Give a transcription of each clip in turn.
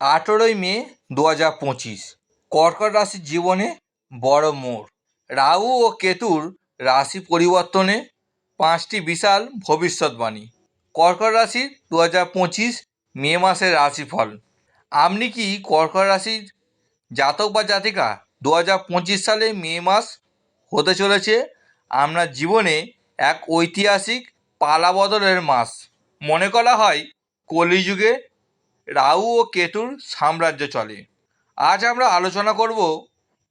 আঠেরোই মে দু হাজার পঁচিশ। কর্কট রাশির জীবনে বড় মোড়। রাহু ও কেতুর রাশি পরিবর্তনে পাঁচটি বিশাল ভবিষ্যৎবাণী। কর্কট রাশির দু হাজার পঁচিশ মে মাসের রাশিফল। আপনি কি কর্কট রাশির জাতক বা জাতিকা দু হাজার পঁচিশ সালে মে মাস হতে চলেছে? আপনার জীবনে এক ঐতিহাসিক পালাবদলের মাস। মনে করা হয়, কলিযুগে রাহু ও কেতুর সাম্রাজ্য চলে। আজ আমরা আলোচনা করব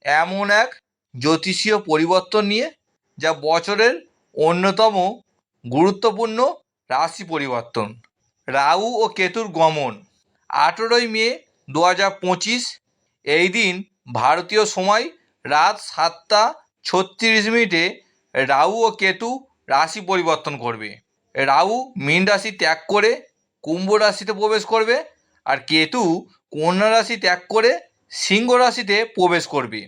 এমন এক জ্যোতিষীয় পরিবর্তন নিয়ে, যা বছরের অন্যতম গুরুত্বপূর্ণ রাশি পরিবর্তন, রাহু ও কেতুর গমন। আঠেরোই মে দু পঁচিশ, এই দিন ভারতীয় সময় রাত সাতটা ছত্রিশ মিনিটে রাহু ও কেতু রাশি পরিবর্তন করবে। রাহু মীন রাশি ত্যাগ করে কুম্ভ রাশিতে প্রবেশ করবে আর কেতু কন্যা রাশি ত্যাগ করে সিংহ রাশিতে প্রবেশ করবে।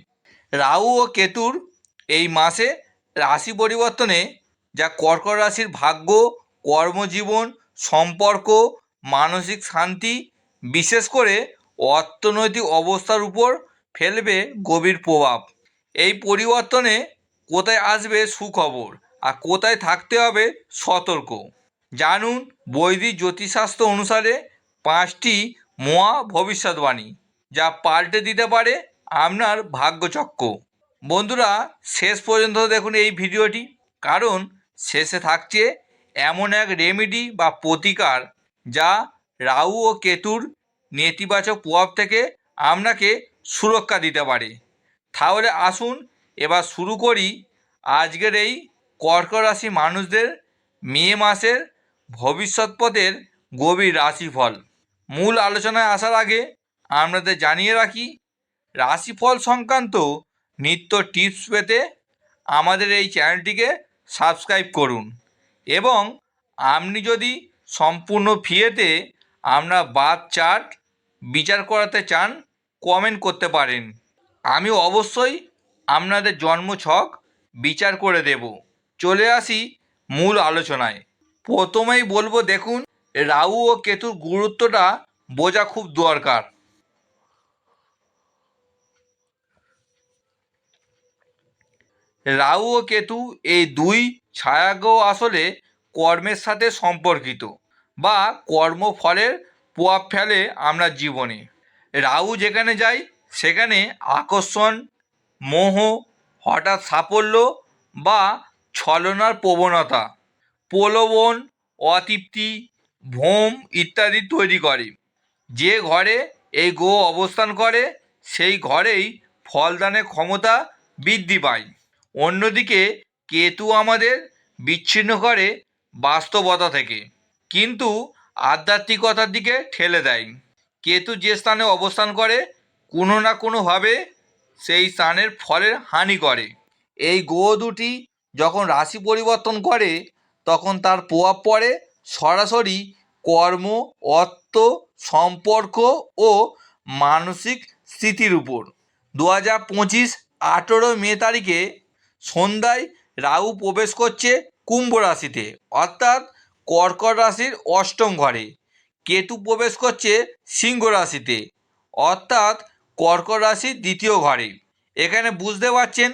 রাহু ও কেতুর এই মাসে রাশি পরিবর্তনে যা কর্কট রাশির ভাগ্য, কর্মজীবন, সম্পর্ক, মানসিক শান্তি, বিশেষ করে অর্থনৈতিক অবস্থার উপর ফেলবে গভীর প্রভাব। এই পরিবর্তনে কোথায় আসবে সুখবর আর কোথায় থাকতে হবে সতর্ক। জানুন বৈদিক জ্যোতিষশাস্ত্র অনুসারে পাঁচটি মহা ভবিষ্যৎবাণী, যা পাল্টে দিতে পারে আপনার ভাগ্যচক্র। বন্ধুরা, শেষ পর্যন্ত দেখুন এই ভিডিওটি, কারণ শেষে থাকছে এমন এক রেমেডি বা প্রতিকার, যা রাহু ও কেতুর নেতিবাচক প্রভাব থেকে আপনাকে সুরক্ষা দিতে পারে। তাহলে আসুন, এবার শুরু করি আজকের এই কর্কট রাশি মানুষদের মে মাসের ভবিষ্যৎপথের গভীর রাশিফল। মূল আলোচনায় আসার আগে আপনাদের জানিয়ে রাখি, রাশিফল সংক্রান্ত নিত্য টিপস পেতে আমাদের এই চ্যানেলটিকে সাবস্ক্রাইব করুন এবং আপনি যদি সম্পূর্ণ ফিয়েতে আমরা বাদ চার্ট বিচার করাতে চান কমেন্ট করতে পারেন। আমি অবশ্যই আপনাদের জন্ম ছক বিচার করে দেব। চলে আসি মূল আলোচনায়। প্রথমেই বলব, দেখুন রাহু ও কেতুর গুরুত্বটা বোঝা খুব দরকার। রাহু ও কেতু এই দুই ছায়াগ্রহ আসলে কর্মের সাথে সম্পর্কিত বা কর্মফলের প্রভাব ফেলে আমরা জীবনে। রাহু যেখানে যায়, সেখানে আকর্ষণ, মোহ, হঠাৎ সাফল্য বা ছলনার প্রবণতা, প্রলোভন, অতৃপ্তি ভ্রম ইত্যাদি তৈরি করে। যে ঘরে এই গো অবস্থান করে, সেই ঘরেই ফলদানের ক্ষমতা বৃদ্ধি পায়। অন্যদিকে কেতু আমাদের বিচ্ছিন্ন করে বাস্তবতা থেকে, কিন্তু আধ্যাত্মিকতার দিকে ঠেলে দেয়। কেতু যে স্থানে অবস্থান করে, কোনো না কোনোভাবে সেই স্থানের ফলের হানি করে। এই গ্রহ দুটি যখন রাশি পরিবর্তন করে, তখন তার প্রভাব পড়ে সরাসরি কর্ম, অর্থ, সম্পর্ক ও মানসিক স্থিতির উপর। দু হাজার পঁচিশ আঠেরো মে তারিখে সন্ধ্যায় রাহু প্রবেশ করছে কুম্ভ রাশিতে, অর্থাৎ কর্কট রাশির অষ্টম ঘরে। কেতু প্রবেশ করছে সিংহ রাশিতে, অর্থাৎ কর্কট রাশির দ্বিতীয় ঘরে। এখানে বুঝতে পারছেন,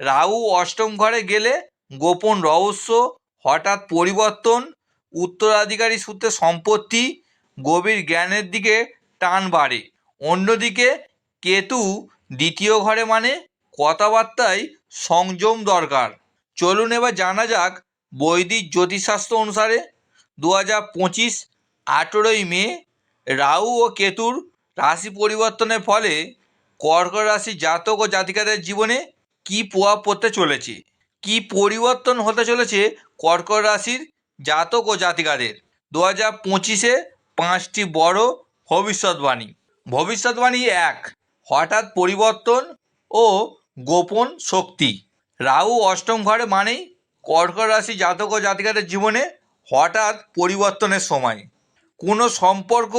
রাহু অষ্টম ঘরে গেলে গোপন রহস্য, হঠাৎ পরিবর্তন উত্তরাধিকারী সূত্রে সম্পত্তি গভীর জ্ঞানের দিকে টান বাড়ে। অন্যদিকে কেতু দ্বিতীয় ঘরে মানে কথাবার্তায় সংযম দরকার। চলুন এবার জানা যাক বৈদিক জ্যোতিষশাস্ত্র অনুসারে দু হাজার পঁচিশ আঠেরোই মে রাহু ও কেতুর রাশি পরিবর্তনের ফলে কর্কট রাশি জাতক ও জাতিকাদের জীবনে কী প্রভাব পড়তে চলেছে? কী পরিবর্তন হতে চলেছে কর্কট রাশির জাতক ও জাতিকাদের। দু হাজার পঁচিশে পাঁচটি বড় ভবিষ্যৎবাণী। ভবিষ্যৎবাণী এক, হঠাৎ পরিবর্তন ও গোপন শক্তি। রাহু অষ্টম ঘরে মানেই কর্কট রাশি জাতক ও জাতিকাদের জীবনে হঠাৎ পরিবর্তনের সময়। কোনো সম্পর্ক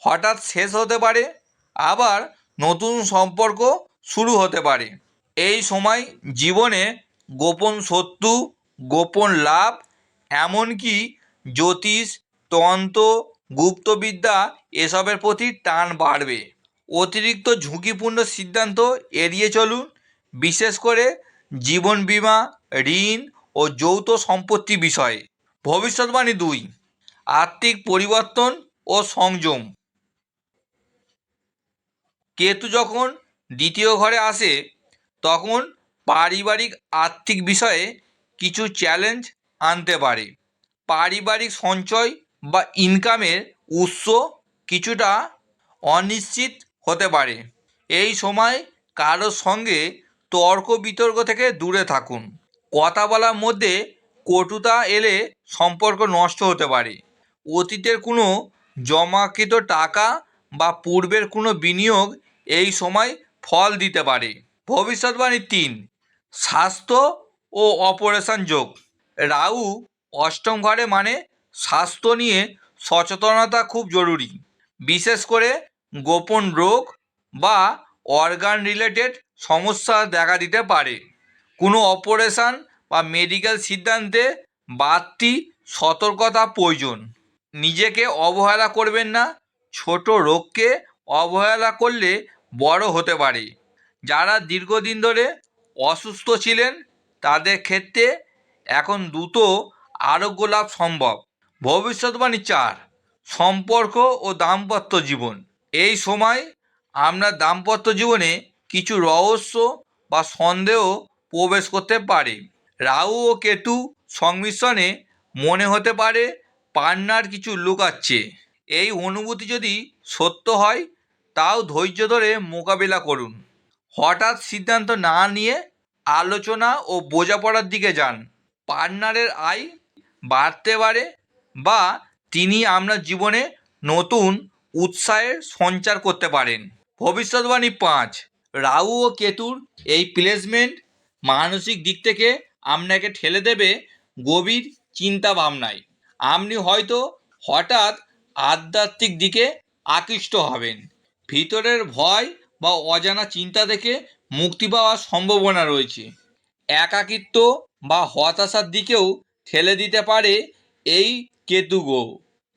হঠাৎ শেষ হতে পারে, আবার নতুন সম্পর্ক শুরু হতে পারে। এই সময় জীবনে গোপন শত্রু, গোপন লাভ এমনকি জ্যোতিষ তন্ত্র গুপ্তবিদ্যা এসবের প্রতি টান বাড়বে। অতিরিক্ত ঝুঁকিপূর্ণ সিদ্ধান্ত এড়িয়ে চলুন, বিশেষ করে জীবন বিমা, ঋণ ও যৌথ সম্পত্তি বিষয়ে। ভবিষ্যৎবাণী দুই, আর্থিক পরিবর্তন ও সংযম। কেতু যখন দ্বিতীয় ঘরে আসে, তখন পারিবারিক আর্থিক বিষয়ে কিছু চ্যালেঞ্জ আনতে পারে। পারিবারিক সঞ্চয় বা ইনকামের উৎস কিছুটা অনিশ্চিত হতে পারে। এই সময় কারোর সঙ্গে তর্ক বিতর্ক থেকে দূরে থাকুন। কথা বলার মধ্যে কটুতা এলে সম্পর্ক নষ্ট হতে পারে। অতীতের কোনো জমাকৃত টাকা বা পূর্বের কোনো বিনিয়োগ এই সময় ফল দিতে পারে। ভবিষ্যৎবাণী তিন, স্বাস্থ্য ও অপারেশন যোগ। রাহু অষ্টম ঘরে মানে স্বাস্থ্য নিয়ে সচেতনতা খুব জরুরি। বিশেষ করে গোপন রোগ বা অর্গান রিলেটেড সমস্যা দেখা দিতে পারে। কোনো অপারেশন বা মেডিকেল সিদ্ধান্তে বাড়তি সতর্কতা প্রয়োজন। নিজেকে অবহেলা করবেন না। ছোট রোগকে অবহেলা করলে বড় হতে পারে। যারা দীর্ঘদিন ধরে অসুস্থ ছিলেন, তাদের ক্ষেত্রে এখন দ্রুত আরোগ্য লাভ সম্ভব। ভবিষ্যৎবাণী চার, সম্পর্ক ও দাম্পত্য জীবন। এই সময় আপনার দাম্পত্য জীবনে কিছু রহস্য বা সন্দেহ প্রবেশ করতে পারে। রাহু ও কেতু সংমিশ্রণে মনে হতে পারে পান্নার কিছু লুকাচ্ছে এই অনুভূতি যদি সত্য হয়, তাও ধৈর্য ধরে মোকাবিলা করুন। হঠাৎ সিদ্ধান্ত না নিয়ে আলোচনা ও বোঝাপড়ার দিকে যান। পার্টনারের আয় বাড়তে পারে বা তিনি আপনার জীবনে নতুন উৎসাহের সঞ্চার করতে পারেন। ভবিষ্যৎবাণী পাঁচ, রাহু ও কেতুর এই প্লেসমেন্ট মানসিক দিক থেকে আপনাকে ঠেলে দেবে গভীর চিন্তা ভাবনায় আপনি হয়তো হঠাৎ আধ্যাত্মিক দিকে আকৃষ্ট হবেন। ভিতরের ভয় বা অজানা চিন্তা থেকে মুক্তি পাওয়ার সম্ভাবনা রয়েছে। একাকিত্ব বা হতাশার দিকেও ঠেলে দিতে পারে এই কেতুগো।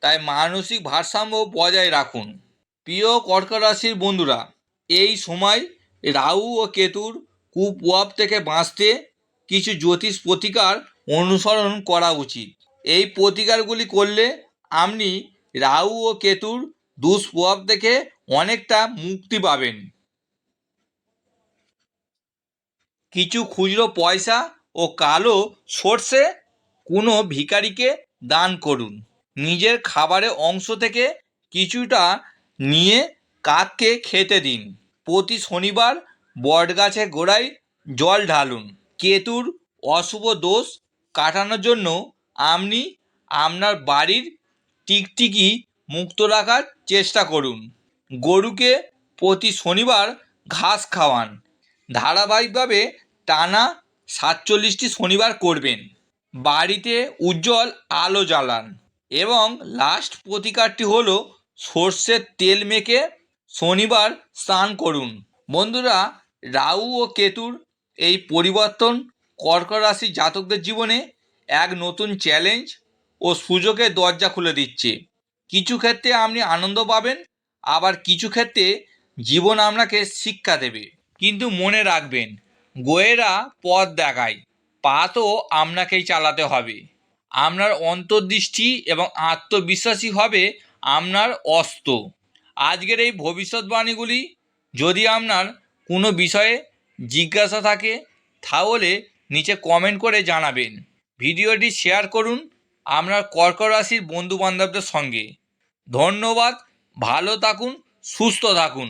তাই মানসিক ভারসাম্য বজায় রাখুন। প্রিয় কর্কট রাশির বন্ধুরা, এই সময় রাহু ও কেতুর কুপ্রভাব থেকে বাঁচতে কিছু জ্যোতিষ প্রতিকার অনুসরণ করা উচিত। এই প্রতিকারগুলি করলে আপনি রাহু ও কেতুর দুষ্প্রভাব থেকে অনেকটা মুক্তি পাবেন। কিছু খুচরো পয়সা ও কালো সর্ষে কোনো ভিখারিকে দান করুন। নিজের খাবারের অংশ থেকে কিছুটা নিয়ে কাককে খেতে দিন। প্রতি শনিবার বটগাছের গোড়ায় জল ঢালুন। কেতুর অশুভ দোষ কাটানোর জন্য আপনি আপনার বাড়ির টিকটিকি মুক্ত রাখার চেষ্টা করুন। গরুকে প্রতি শনিবার ঘাস খাওয়ান। ধারাবাহিকভাবে টানা সাতচল্লিশটি শনিবার করবেন। বাড়িতে উজ্জ্বল আলো জ্বালান এবং লাস্ট প্রতিকারটি হলো সর্ষের তেল মেখে শনিবার স্নান করুন। বন্ধুরা, রাহু ও কেতুর এই পরিবর্তন কর্কট রাশির জাতকদের জীবনে এক নতুন চ্যালেঞ্জ ও সুযোগের দরজা খুলে দিচ্ছে। কিছু ক্ষেত্রে আপনি আনন্দ পাবেন, আবার কিছু ক্ষেত্রে জীবন আপনাকে শিক্ষা দেবে। কিন্তু মনে রাখবেন গোয়েরা পথ দেখায় পা তো আপনাকেই চালাতে হবে। আপনার অন্তর্দৃষ্টি এবং আত্মবিশ্বাসী হবে আপনার অস্ত। আজকের এই ভবিষ্যৎবাণীগুলি যদি আপনার কোনো বিষয়ে জিজ্ঞাসা থাকে, তাহলে নিচে কমেন্ট করে জানাবেন। ভিডিওটি শেয়ার করুন আপনার কর্কট রাশির বন্ধুবান্ধবদের সঙ্গে। ধন্যবাদ, ভালো থাকুন, সুস্থ থাকুন।